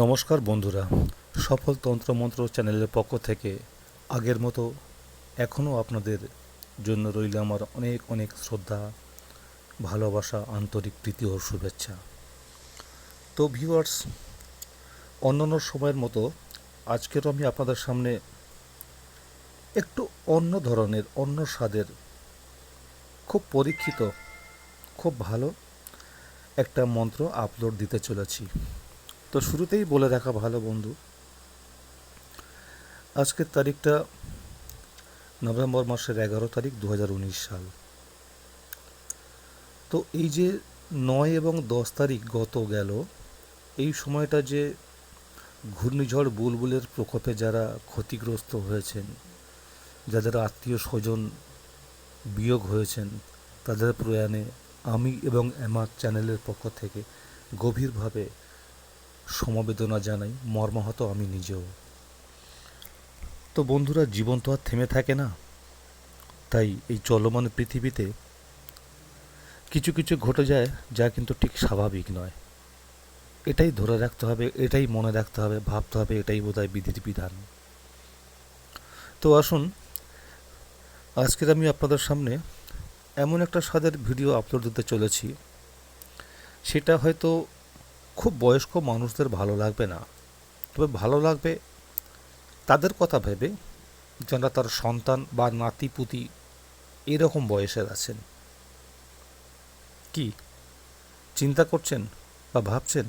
নমস্কার বন্ধুরা, সফল তন্ত্রমন্ত্র চ্যানেলের পক্ষ থেকে আগের মতো এখনও আপনাদের জন্য রইল আমার অনেক অনেক শ্রদ্ধা, ভালোবাসা, আন্তরিক প্রীতি ও শুভেচ্ছা। তো ভিউয়ার্স, অন্যান্য সময়ের মতো আজকেরও আমি আপনাদের সামনে একটু অন্য ধরনের, অন্য স্বাদের, খুব পরীক্ষিত, খুব ভালো একটা মন্ত্র আপলোড দিতে চলেছি। তো শুরুতেই বলে রাখা ভালো, বন্ধু। আজকের তারিখটা নভেম্বর মাসের এগারো তারিখ দু হাজার উনিশ সাল। তো এই যে নয় এবং দশ তারিখ গত গেল, এই সময়টা যে ঘূর্ণিঝড়, বুলবুলের প্রকোপে যারা ক্ষতিগ্রস্ত হয়েছেন, যাদের আত্মীয় স্বজন বিয়োগ হয়েছেন, তাদের প্রয়াণে আমি এবং আমার চ্যানেলের পক্ষ থেকে গভীরভাবে সমবেদনা জানাই, মর্মাহত আমি নিজেও। তো বন্ধুরা, জীবন তো আর থেমে থাকে না। তাই এই চলমান পৃথিবীতে কিছু কিছু ঘটে যায় যা কিন্তু ঠিক স্বাভাবিক নয়। এটাই ধরে রাখতে হবে, এটাই মনে রাখতে হবে, ভাবতে হবে, এটাই বোধহয় বিধির বিধান। তো আসুন, আজকের আমি আপনাদের সামনে এমন একটা স্বাদের ভিডিও আপলোড দিতে চলেছি। সেটা হয়তো খুব বয়স্ক মানুষদের ভালো লাগবে না। তবে ভালো লাগবে তাদের কথা ভেবে যারা তার সন্তান বা নাতি নাতিপুতি এরকম বয়সের আছেন। কি? চিন্তা করছেন বা ভাবছেন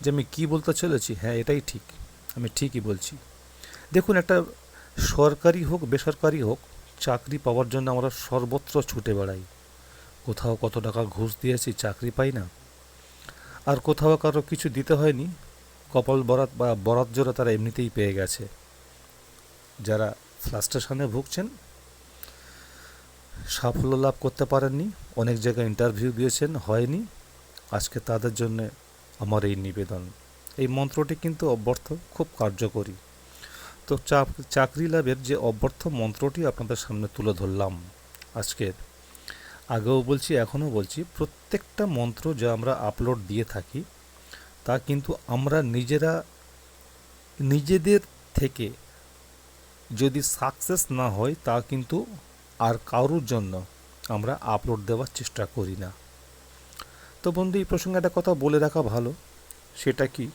যে আমি কী বলতে চলেছি? হ্যাঁ এটাই ঠিক। আমি ঠিকই বলছি। দেখুন, একটা সরকারি হোক, বেসরকারি হোক, চাকরি পাওয়ার জন্য আমরা সর্বত্র ছুটে বেড়াই। কোথাও কত টাকা ঘুষ দিয়েছি, চাকরি পাই না। আর কোথাও কারও কিছু দিতে হয়নি। কপাল বরাত বা বরাত জোড়া তারা এমনিতেই পেয়ে গেছে। যারা ফ্লাস্ট্রেশনে ভুগছেন, সাফল্য লাভ করতে পারেননি, অনেক জায়গায় ইন্টারভিউ দিয়েছেন, হয়নি। আজকে তাদের জন্য আমার এই নিবেদন। এই মন্ত্রটি কিন্তু অব্যর্থ, খুব কার্যকরী। তো চাকরি লাভের যে অব্যর্থ মন্ত্রটি আপনাদের সামনে তুলে ধরলাম আজকের আগেও বলছি, এখনও বলছি, প্রত্যেকটা মন্ত্র যা আমরা আপলোড দিয়ে থাকি, তা কিন্তু আমরা নিজেরা, নিজেদের থেকে যদি সাকসেস না হয়, তা কিন্তু আর কারোর জন্য আমরা আপলোড দেওয়ার চেষ্টা করি না। তো বন্ধু, এই প্রসঙ্গে একটা কথা বলে রাখা ভালো, সেটা কি?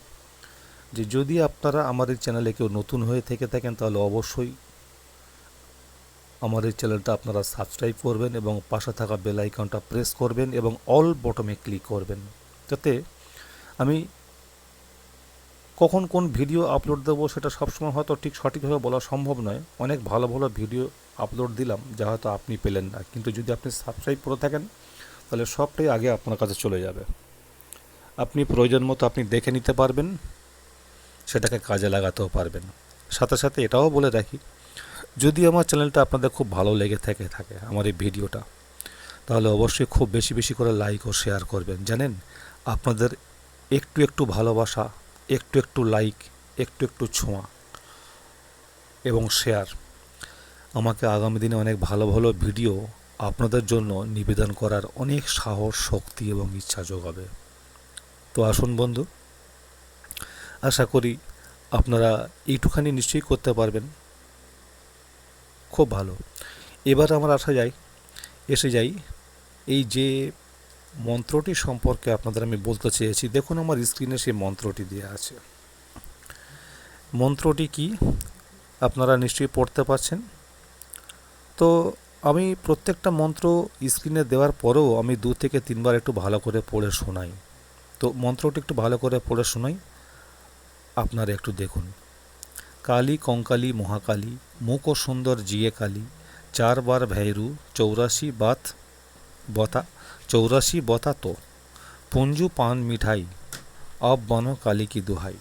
যে যদি আপনারা এই চ্যানেলে কেউ নতুন হয়ে থেকে থাকেন, তাহলে অবশ্যই এই চ্যানেলটা আপনারা সাবস্ক্রাইব করবেন এবং পাশে থাকা বেল আইকনটা প্রেস করবেন এবং অল বটমে ক্লিক করবেন। যাতে আমি কখন কোন ভিডিও আপলোড দেবো সেটা সবসময় হয়তো ঠিক সঠিকভাবে বলা সম্ভব নয়। অনেক ভালো ভালো ভিডিও আপলোড দিলাম, যা হয়তো আপনি পেলেন না। কিন্তু যদি আপনি সাবস্ক্রাইব করে থাকেন, তাহলে সবটাই আগে আপনার কাছে চলে যাবে। আপনি প্রয়োজন মতো আপনি দেখে নিতে পারবেন, সেটাকে কাজে লাগাতেও পারবেন। সাথে সাথে এটাও বলে রাখি যদি আমার চ্যানেলটা আপনাদের খুব ভালো লেগে থাকে থাকে আমার এই ভিডিওটা, তাহলে অবশ্যই খুব বেশি বেশি করে লাইক ও শেয়ার করবেন। জানেন, আপনাদের একটু একটু ভালোবাসা, একটু একটু লাইক, একটু একটু ছোঁয়া এবং শেয়ার আমাকে আগামী দিনে অনেক ভালো ভালো ভিডিও আপনাদের জন্য নিবেদন করার অনেক সাহস, শক্তি এবং ইচ্ছা যোগাবে। তো আসুন বন্ধু, আশা করি আপনারা এইটুখানি নিশ্চয়ই করতে পারবেন। খুব ভালো। এবার আমার আসা যাই, এসে যাই। এই যে মন্ত্রটি সম্পর্কে আপনাদের আমি বলতে চেয়েছি, দেখুন আমার স্ক্রিনে সেই মন্ত্রটি দেওয়া আছে। মন্ত্রটি কি? আপনারা নিশ্চয়ই পড়তে পারছেন। তো আমি প্রত্যেকটা মন্ত্র স্ক্রিনে দেওয়ার পরেও আমি দু থেকে তিনবার একটু ভালো করে পড়ে শোনাই। তো মন্ত্রটি একটু ভালো করে পড়ে শোনাই, আপনারা একটু দেখুন। কালী কঙ্কালী মহাকালী মুখ সুন্দর জিয়ে কালী চারবার ভৈরু, চৌরাশি বাত বতা, চৌরাশি বতা তো, পুঞ্জু পান মিঠাই অব বন কালী কি দুহাই।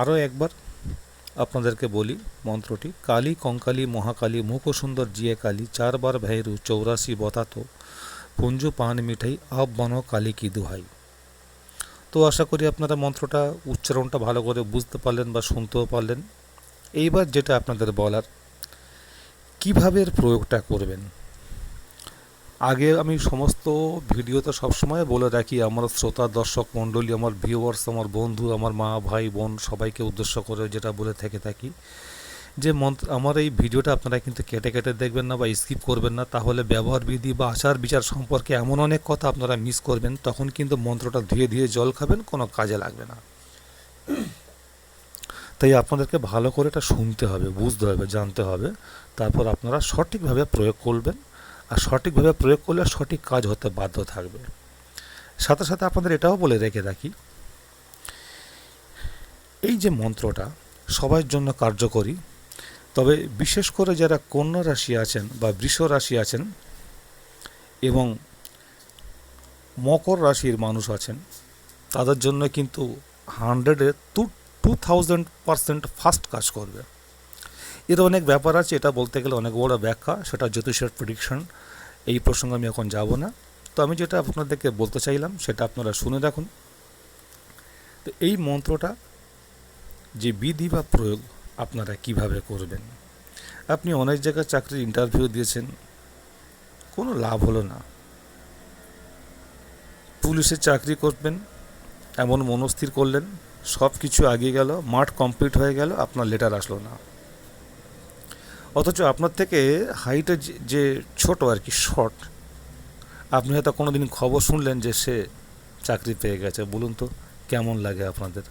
আরও একবার আপনাদেরকে বলি মন্ত্রটি, কালী কঙ্কালী মহাকালী মুখ সুন্দর জিয়ে কালী চারবার ভৈরু, চৌরাশি বতা তো, পুঞ্জু পান মিঠাই, আব বন কালী কি দুহাই। তো আশা করি আপনারা মন্ত্রটা, উচ্চারণটা ভালো করে বুঝতে পারলেন বা শুনতেও পারলেন। এইবার যেটা আপনাদের বলার, কীভাবে এর প্রয়োগটা করবেন? আগে আমি সমস্ত ভিডিওতে সবসময় বলে রাখি, আমার শ্রোতা, দর্শক, মণ্ডলী, আমার ভিউয়ার্স আমার বন্ধু, আমার মা, ভাই, বোন সবাইকে উদ্দেশ্য করে যেটা বলে থেকে থাকি। যে আমার এই ভিডিওটা আপনারা কিন্তু কেটে কেটে দেখবেন না বা স্কিপ করবেন না, তাহলে ব্যবহার বিধি বা আচার বিচার সম্পর্কে এমন অনেক কথা আপনারা মিস করবেন, তখন কিন্তু মন্ত্রটা ধুয়ে ধুয়ে জল খাবেন, কোনো কাজে লাগবে না। তাই আপনাদেরকে ভালো করে এটা শুনতে হবে, বুঝতে হবে, জানতে হবে। তারপর আপনারা সঠিকভাবে প্রয়োগ করবেন, আর সঠিকভাবে প্রয়োগ করলে সঠিক কাজ হতে বাধ্য থাকবে। সাথে সাথে আপনাদের এটাও বলে রেখে রাখি, এই যে মন্ত্রটা সবার জন্য কার্যকরী তবে বিশেষ করে যারা কন্যা রাশি আছেন বা বৃষ রাশি আছেন এবং মকর রাশির মানুষ আছেন, তাদের জন্য কিন্তু হান্ড্রেডে two two thousand percent fast কাজ করবে। এর অনেক ব্যাপার আছে, এটা বলতে গেলে অনেক বড় ব্যাখ্যা, সেটা জ্যোতিষের প্রেডিকশন এই প্রসঙ্গে আমি এখন যাব না। তো আমি যেটা আপনাদেরকে বলতে চাইলাম, সেটা আপনারা শুনে রাখুন তো এই মন্ত্রটা যে বিধি বা প্রয়োগ আপনারা কীভাবে করবেন? আপনি অনেক জায়গায় চাকরির ইন্টারভিউ দিয়েছেন, কোনো লাভ হলো না। পুলিশে চাকরি করবেন, এমন মনস্থির করলেন সব কিছু আগিয়ে গেল, মাঠ কমপ্লিট হয়ে গেল, আপনার লেটার আসলো না। অথচ আপনার থেকে হাইটে যে ছোট আর কি শর্ট আপনি হয়তো কোনো দিন খবর শুনলেন যে সে চাকরি পেয়ে গেছে। বলুন তো, কেমন লাগে আপনাদের?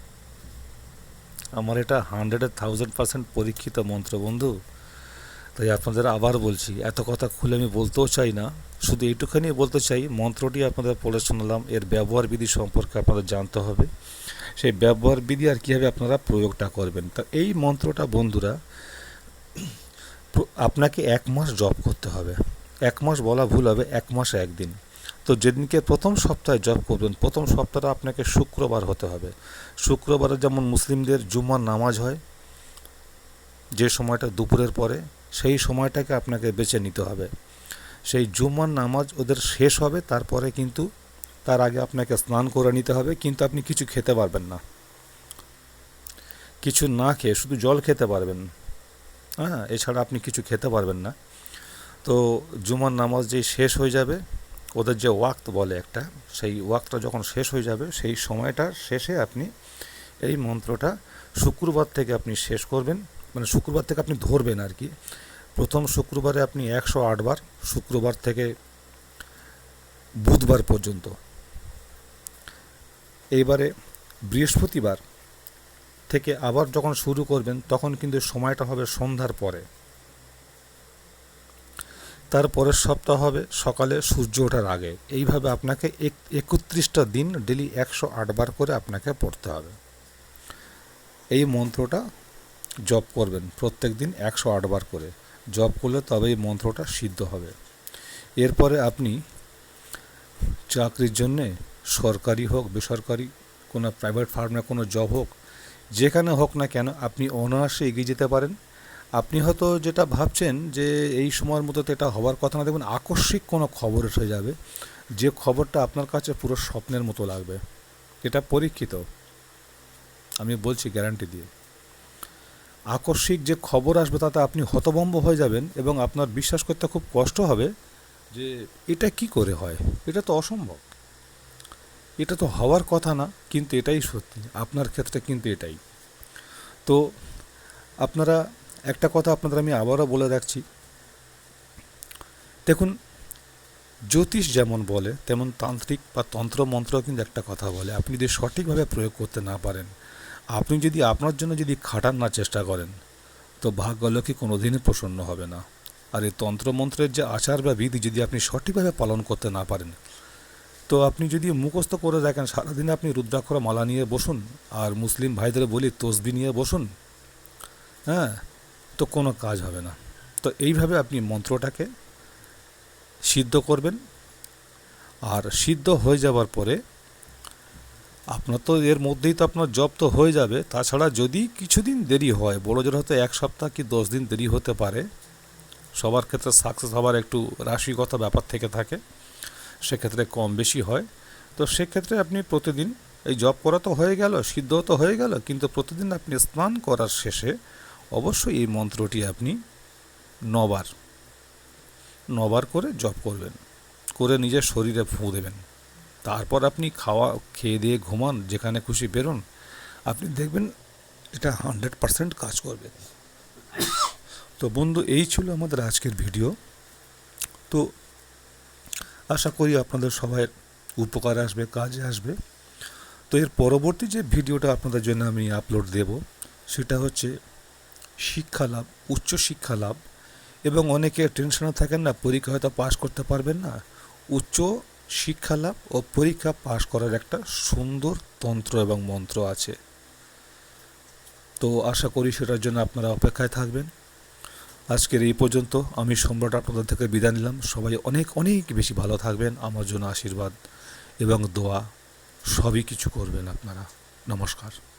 আমার এটা হান্ড্রেডে থাউজেন্ড পার্সেন্ট পরীক্ষিত মন্ত্র বন্ধু। তাই আপনাদের আবার বলছি, এত কথা খুলে আমি বলতেও চাই না। শুধু এইটুখানি বলতে চাই, মন্ত্রটি আপনাদের পড়ে শুনলাম, এর ব্যবহার বিধি সম্পর্কে আপনাদের জানতে হবে। সেই ব্যবহার বিধি আর কীভাবে আপনারা প্রয়োগটা করবেন। তা এই মন্ত্রটা বন্ধুরা, আপনাকে এক মাস জব করতে হবে। এক মাস বলা ভুল হবে, এক মাস একদিন। তো যেদিনকে প্রথম সপ্তাহে জব করবেন, প্রথম সপ্তাহটা আপনাকে শুক্রবার হতে হবে। শুক্রবারে যেমন মুসলিমদের জুম্মার নামাজ হয়, যে সময়টা দুপুরের পরে, সেই সময়টাকে আপনাকে বেছে নিতে হবে। সেই জুম্মার নামাজ ওদের শেষ হবে, তারপরে কিন্তু তার আগে আপনাকে স্নান করে নিতে হবে, কিন্তু আপনি কিছু খেতে পারবেন না। কিছু না খেয়ে শুধু জল খেতে পারবেন। হ্যাঁ এছাড়া আপনি কিছু খেতে পারবেন না। তো জুমার নামাজ যেই শেষ হয়ে যাবে ওদের যে ওয়াক্ত বলে একটা, সেই ওয়াক্তটা যখন শেষ হয়ে যাবে, সেই সময়টা শেষে আপনি এই মন্ত্রটা শুক্রবার থেকে আপনি শেষ করবেন। মানে শুক্রবার থেকে আপনি ধরবেন আর কি। প্রথম শুক্রবারে আপনি একশো আটবার শুক্রবার থেকে বুধবার পর্যন্ত। এইবারে বৃহস্পতিবার থেকে আবার যখন শুরু করবেন, তখন কিন্তু সময়টা হবে সন্ধ্যার পরে। তার পরের সপ্তাহ হবে, সকালে সূর্য ওঠার আগে। এইভাবে আপনাকে এক, একত্রিশটা দিন ডেলি একশো আটবার করে আপনাকে পড়তে হবে। এই মন্ত্রটা জপ করবেন প্রত্যেক দিন একশো আটবার করে। জপ করলে তবে এই মন্ত্রটা সিদ্ধ হবে। এরপরে আপনি চাকরির জন্যে সরকারি হোক, বেসরকারি, কোনো প্রাইভেট ফার্মে কোনো জব হোক, যেখানে হোক না কেন, আপনি অনায়াসে এগিয়ে যেতে পারেন। আপনি হয়তো যেটা ভাবছেন যে এই সময়ের মতো তো এটা হওয়ার কথা না দেখবেন আকস্মিক কোনো খবর এসে যাবে। যে খবরটা আপনার কাছে পুরো স্বপ্নের মতো লাগবে, এটা পরীক্ষিত। আমি বলছি গ্যারান্টি দিয়ে। আকস্মিক যে খবর আসবে তাতে আপনি হতভম্ব হয়ে যাবেন এবং আপনার বিশ্বাস করতে খুব কষ্ট হবে যে এটা কি করে হয়? এটা তো অসম্ভব। এটা তো হওয়ার কথা না, কিন্তু এটাই সত্যি। আপনার ক্ষেত্রে কিন্তু এটাই। তো আপনারা একটা কথা আপনাদের আমি আবারও বলে রাখছি। দেখুন, জ্যোতিষ যেমন বলে, তেমন তান্ত্রিক বা তন্ত্র মন্ত্র কিন্তু একটা কথা বলে। আপনি যদি সঠিকভাবে প্রয়োগ করতে না পারেন, আপনি যদি আপনার জন্য যদি খাটার না চেষ্টা করেন, তো ভাগ্যলক্ষ্মী কোনো দিনই প্রসন্ন হবে না। আর এই তন্ত্রমন্ত্রের যে আচার বা বিধি যদি আপনি সঠিকভাবে পালন করতে না পারেন, তো আপনি যদি মুখস্থ করে দেখেন, সারাদিন আপনি রুদ্রাক্ষর মালা নিয়ে বসুন, আর মুসলিম ভাইদের বলি, তসবি নিয়ে বসুন হ্যাঁ তো কোনো কাজ হবে না। তো এইভাবে আপনি মন্ত্রটাকে সিদ্ধ করবেন। আর সিদ্ধ হয়ে যাওয়ার পরে আপনার তো এর মধ্যেই তো আপনার জব তো হয়ে যাবে। তাছাড়া যদি কিছুদিন দেরি হয়, বড় জোর হয়তো এক সপ্তাহ কি দশ দিন দেরি হতে পারে। সবার ক্ষেত্রে সাকসেস হওয়ার একটু রাশিগত ব্যাপার থেকে থাকে, সেক্ষেত্রে কম বেশি হয়। তো সেক্ষেত্রে আপনি প্রতিদিন এই জব করা তো হয়ে গেল সিদ্ধ তো হয়ে গেল, কিন্তু প্রতিদিন আপনি স্নান করার শেষে অবশ্যই এই মন্ত্রটি আপনি নবার নবার করে জপ করবেন, করে নিজের শরীরে ফুঁ দেবেন। তারপর আপনি খাওয়া, খেয়ে দিয়ে ঘুমান, যেখানে খুশি বেরোন, আপনি দেখবেন এটা হান্ড্রেড পারসেন্ট কাজ করবে। তো বন্ধু, এই ছিল আমাদের আজকের ভিডিও। তো আশা করি আপনাদের সবাই উপকার আসবে, কাজে আসবে। তো এর পরবর্তী যে ভিডিওটা আপনাদের জন্য আমি আপলোড দেব, সেটা হচ্ছে শিক্ষা লাভ, উচ্চ শিক্ষা লাভ এবং অনেকে টেনশনে থাকেন না, পরীক্ষা হয়তো পাশ করতে পারবেন না। উচ্চ শিক্ষা লাভ ও পরীক্ষা পাশ করার একটা সুন্দর তন্ত্র এবং মন্ত্র আছে। তো আশা করি সেটার জন্য আপনারা অপেক্ষায় থাকবেন। আজকের এই পর্যন্ত আমি সম্রাট আপনাদের থেকে বিদায় নিলাম। সবাই অনেক অনেক বেশি ভালো থাকবেন। আমার জন্য আশীর্বাদ এবং দোয়া, সবই কিছু করবেন আপনারা। নমস্কার।